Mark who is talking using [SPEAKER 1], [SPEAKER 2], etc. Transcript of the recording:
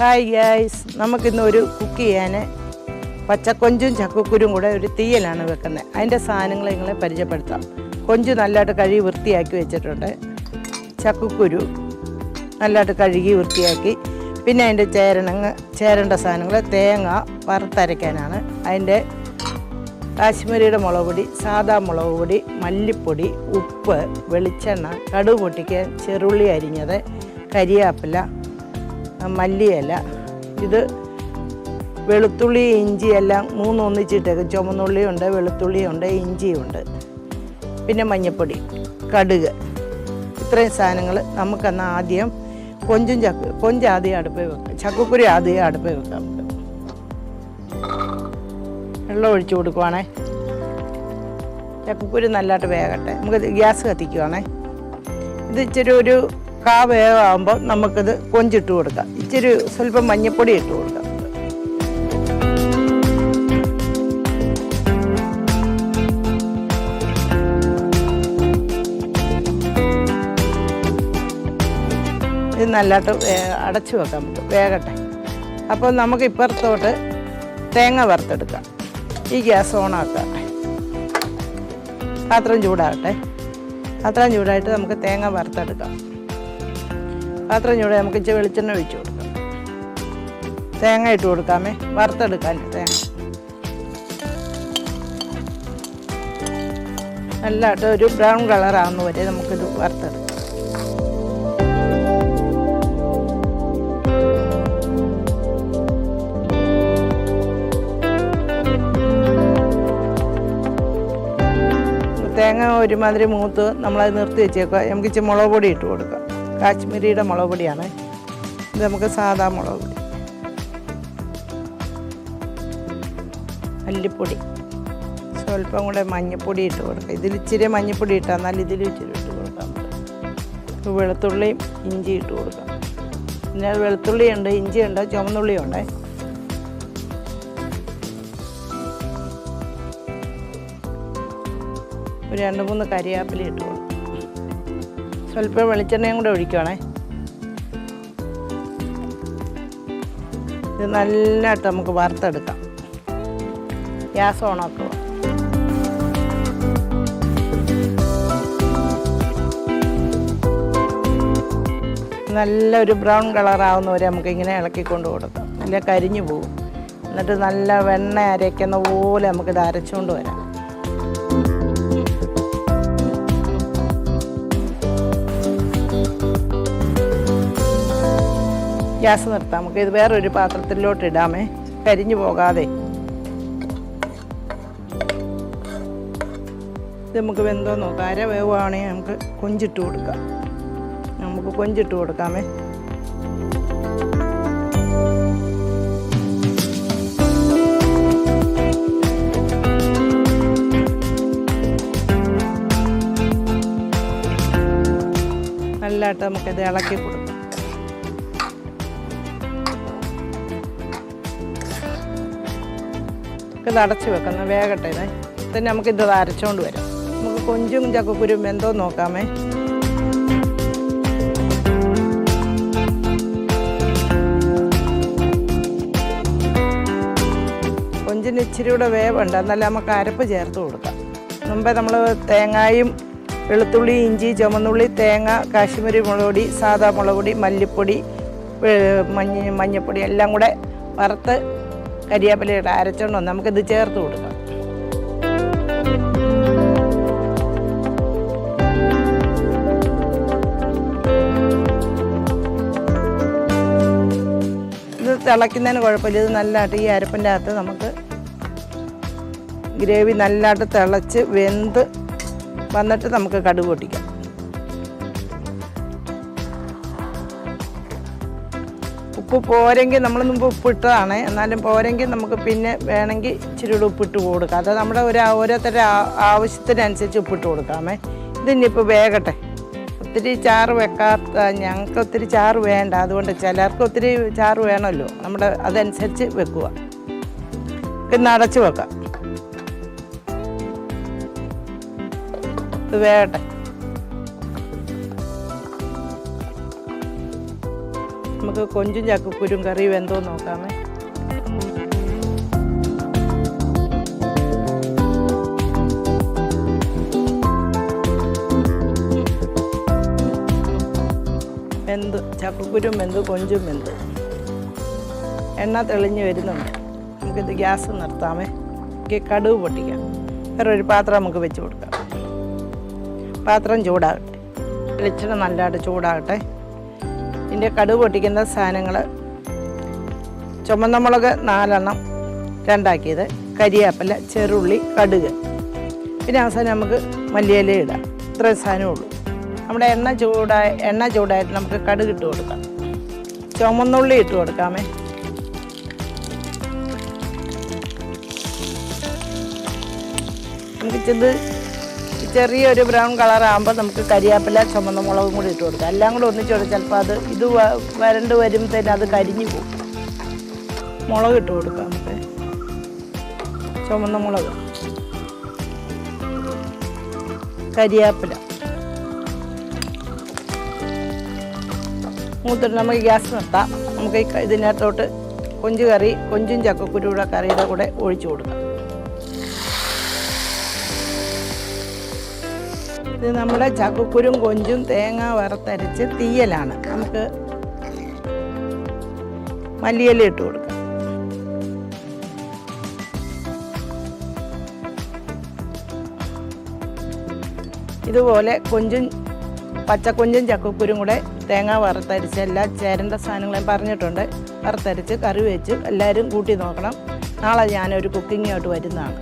[SPEAKER 1] Hi guys നമുക്കിന്ന് ഒരു cook ചെയ്യാൻ പച്ചക്കൊഞ്ചും ചക്കക്കുരും കൂടെ ഒരു തീയലാണ് വെക്കുന്നത്. അതിന്റെ സാധനങ്ങൾ നിങ്ങളെ പരിചയപ്പെടുത്താം. കൊഞ്ച് നല്ലതായിട്ട് കഴുകി വൃത്തിയാക്കി വെച്ചിട്ടുണ്ട്. ചക്കക്കുരു നല്ലതായിട്ട് കഴുകി വൃത്തിയാക്കി. പിന്നെ അതിന്റെ ചേരണങ്ങ് ചേരേണ്ട സാധനങ്ങൾ തേങ്ങ വറുത്തരയ്ക്കാനാണ്. അതിന്റെ കാശ്മീരിയുടെ മുളക് പൊടി സാദാ മുളക് പൊടി മല്ലിപ്പൊടി ഉപ്പ് വെളിച്ചെണ്ണ കടുക് പൊട്ടിക്കാൻ ചെറുള്ളി അരിഞ്ഞത് കരിയാപ്പില മല്ലിയില. ഇത് വെളുത്തുള്ളി ഇഞ്ചി എല്ലാം മൂന്ന് ഒന്നിച്ചിട്ടേക്കും ചുമന്നുള്ളിയുണ്ട് വെളുത്തുള്ളിയുണ്ട് ഇഞ്ചിയുണ്ട്. പിന്നെ മഞ്ഞൾപ്പൊടി കടുക്. ഇത്രയും സാധനങ്ങൾ നമുക്കെന്നാൽ ആദ്യം കൊഞ്ചും ചക്ക കൊഞ്ച് ആദ്യം അടുപ്പിൽ വെക്കാം. ചക്കക്കുരി ആദ്യം അടുപ്പിൽ വെക്കാം. വെള്ളം ഒഴിച്ചു കൊടുക്കുവാണേ. ചക്കക്കുരി നല്ലതായിട്ട് വേകട്ടെ. നമുക്ക് ഗ്യാസ് കത്തിക്കുവാണേ. ഇത് ഇച്ചിരി ഒരു കാ വേവാകുമ്പോൾ നമുക്കിത് കൊഞ്ചിട്ട് കൊടുക്കാം. ഇച്ചിരി സ്വല്പം മഞ്ഞൾപ്പൊടി ഇട്ട് കൊടുക്കാം. ഇത് നല്ലതായിട്ട് അടച്ചു വെക്കാൻ പറ്റും. വേകട്ടെ. അപ്പോൾ നമുക്ക് ഇപ്പുറത്തോട്ട് തേങ്ങ വറുത്തെടുക്കാം. ഈ ഗ്യാസ് ഓണാക്കാം പാത്രം ചൂടാകട്ടെ. പാത്രം ചൂടായിട്ട് നമുക്ക് തേങ്ങ വറുത്തെടുക്കാം. പാത്രം ചൂടെ നമുക്ക് ഇച്ചിരി വെളിച്ചെണ്ണ ഒഴിച്ചു കൊടുക്കാം. തേങ്ങ ഇട്ട് കൊടുക്കാമേ. വറുത്തെടുക്കാൻ തേങ്ങ. നല്ലതായിട്ട് ഒരു ബ്രൗൺ കളർ ആവുന്ന വരെ നമുക്കിത് വറുത്തെടുക്കാം. തേങ്ങ ഒരുമാതിരി മൂത്ത് നമ്മളത് നിർത്തി വെച്ചേക്കുക. നമുക്ക് ഇച്ചിരി മുളക് പൊടി ഇട്ട് കൊടുക്കാം. കാശ്മീരിയുടെ മുളക് പൊടിയാണ്. ഇത് നമുക്ക് സാധാ മുളക് പൊടി. മല്ലിപ്പൊടി. സ്വല്പം കൂടെ മഞ്ഞൾപ്പൊടി ഇട്ട് കൊടുക്കാം. ഇതിൽ ഇച്ചിരി മഞ്ഞൾപ്പൊടി ഇട്ടാൽ എന്നാൽ ഇതിൽ ഇച്ചിരി ഇട്ട് കൊടുക്കാം വെളുത്തുള്ളിയും ഇഞ്ചി ഇട്ട് കൊടുക്കാം. പിന്നെ വെളുത്തുള്ളി ഉണ്ട് ഇഞ്ചി ഉണ്ട് ചുവന്നുള്ളി ഉണ്ട്. ഒരു രണ്ട് മൂന്ന് കരിയാപ്പില ഇട്ട് കൊടുക്കും. സ്വല്പം വെളിച്ചെണ്ണയും കൂടെ ഒഴിക്കുവാണേ. ഇത് നല്ലതായിട്ട് നമുക്ക് വറുത്തെടുക്കാം. ഗ്യാസ് ഓണാക്കുക നല്ലൊരു ബ്രൗൺ കളർ ആവുന്നവരെ നമുക്ക് ഇങ്ങനെ ഇളക്കിക്കൊണ്ട് കൊടുക്കാം. നല്ല കരിഞ്ഞു പോകും എന്നിട്ട് നല്ല വെണ്ണ അരയ്ക്കുന്ന പോലെ നമുക്കിത് അരച്ചുകൊണ്ട് വരാം. ഗ്യാസ് നിർത്താം. നമുക്ക് ഇത് വേറൊരു പാത്രത്തിലോട്ട് ഇടാമേ. കരിഞ്ഞു പോകാതെ. ഇത് നമുക്ക് വെന്തോ നോക്കാം. അര വേവാണെങ്കിൽ നമുക്ക് കൊഞ്ചിട്ട് കൊടുക്കാം. നമുക്ക് കൊഞ്ചിട്ട് കൊടുക്കാമേ. നല്ലതായിട്ട് നമുക്കിത് ഇളക്കി കൊടുക്കാം. ഇത് അടച്ച് വെക്കണം വേഗട്ടെ ഇതേ. പിന്നെ നമുക്കിത് അരച്ചുകൊണ്ട് വരാം. നമുക്ക് കൊഞ്ചും ചക്കക്കുരും എന്തോ നോക്കാമേ. കൊഞ്ചിന് ഇച്ചിരി കൂടെ വേവുണ്ട്. എന്നാലും നമുക്ക് അരപ്പ് ചേർത്ത് കൊടുക്കാം. മുമ്പേ നമ്മൾ തേങ്ങായും വെളുത്തുള്ളി ഇഞ്ചി ചുമന്നുള്ളി തേങ്ങ കാശ്മീരി മുളക് പൊടി സാധാ മുളക് പൊടി മല്ലിപ്പൊടി മഞ്ഞ മഞ്ഞപ്പൊടി എല്ലാം കൂടെ വറുത്ത് കരിയാപ്പിലയുടെ അരച്ചോണ്ടോ നമുക്കിത് ചേർത്ത് കൊടുക്കാം. ഇത് തിളയ്ക്കുന്നതിന് കുഴപ്പമില്ല. ഇത് നല്ലതായിട്ട് ഈ അരപ്പിന്റെ അകത്ത് നമുക്ക് ഗ്രേവി നല്ലതായിട്ട് തിളച്ച് വെന്ത് വന്നിട്ട് നമുക്ക് കടുക് പൊട്ടിക്കാം. ഉപ്പ് പോരെങ്കിൽ നമ്മൾ മുമ്പ് ഉപ്പിട്ടതാണ്. എന്നാലും പോരെങ്കിൽ നമുക്ക് പിന്നെ വേണമെങ്കിൽ ഇച്ചിരി കൂടെ ഉപ്പിട്ട് കൊടുക്കാം. അത് നമ്മുടെ ഒരു ഓരോരുത്തരുടെ ആവശ്യത്തിനനുസരിച്ച് ഉപ്പിട്ട് കൊടുക്കാമേ. ഇതിനിപ്പോൾ വേഗട്ടെ. ഒത്തിരി ചാറ് വെക്കാത്ത ഞങ്ങൾക്ക് ഒത്തിരി ചാറ് വേണ്ട. അതുകൊണ്ട് ചിലർക്ക് ഒത്തിരി ചാറ് വേണമല്ലോ. നമ്മുടെ അതനുസരിച്ച് വെക്കുക. പിന്നെ അടച്ച് വെക്കാം. ഇത് വേകട്ടെ നമുക്ക് കൊഞ്ചും ചക്കക്കുരും കറി വെന്തോ നോക്കാമേ? വെന്ത് ചക്കക്കുരും വെന്ത് കൊഞ്ചും വെന്ത് എണ്ണ തെളിഞ്ഞ് വരുന്നുണ്ട്. നമുക്കിത് ഗ്യാസ് നിർത്താമേ. നമുക്ക് കടുവ് പൊട്ടിക്കാം. വേറെ ഒരു പാത്രം നമുക്ക് വെച്ച് കൊടുക്കാം. പാത്രം ചൂടാകട്ടെ. വെളിച്ചെണ്ണ നല്ലതായിട്ട് ചൂടാകട്ടെ. ഇതിന്റെ കടുവ് പൊട്ടിക്കുന്ന സാധനങ്ങൾ. ചുമന്ന മുളക് നാലെണ്ണം രണ്ടാക്കിയത് കരിയാപ്പല ചെറുള്ളി കടുക്. പിന്നെ അവസാനം നമുക്ക് മല്ലിയില ഇടാം. ഇത്രയും സാധനം ഉള്ളൂ നമ്മുടെ എണ്ണ ചൂടായ എണ്ണ ചൂടായിട്ട് നമുക്ക് കടുക് ഇട്ട് കൊടുക്കാം. ചുമന്നുള്ളി ഇട്ട് കൊടുക്കാമേ. നമുക്ക് ഇത് ചെറിയൊരു ബ്രൗൺ കളർ ആകുമ്പോൾ നമുക്ക് കരിയാപ്പില ചുമന്ന മുളകും കൂടി ഇട്ട് കൊടുക്കാം. എല്ലാം കൂടെ ഒന്നിച്ച് കൊടുക്കാം ചിലപ്പോൾ അത് ഇത് വരണ്ട് വരുമ്പോഴത്തേന് അത് കരിഞ്ഞു പോകും. മുളക് ഇട്ട് കൊടുക്കാം നമുക്ക്. ചുമന്ന മുളക്. കരിയാപ്പില. മൂത്തിട്ട് നമുക്ക് ഗ്യാസ് നിർത്താം. നമുക്ക് ഇതിനകത്തോട്ട് കൊഞ്ച് കറി കൊഞ്ചും ചക്കക്കുരുവിടെ കറിയുടെ കൂടെ ഒഴിച്ചു കൊടുക്കാം. ഇത് നമ്മുടെ ചക്കക്കുരും കൊഞ്ചും തേങ്ങ വറുത്തരച്ച് തീയലാണ്. നമുക്ക് മല്ലിയില ഇട്ട് കൊടുക്കാം. ഇതുപോലെ കൊഞ്ചും പച്ചക്കൊഞ്ചും ചക്കക്കുരും കൂടെ തേങ്ങ വറുത്തരച്ച് എല്ലാ ചേരേണ്ട സാധനങ്ങളും പറഞ്ഞിട്ടുണ്ട്. വറുത്തരച്ച് കറി വെച്ച് എല്ലാവരും കൂട്ടി നോക്കണം. നാളെ ഞാനൊരു കുക്കിങ്ങായിട്ട് വരുന്നതാണ്.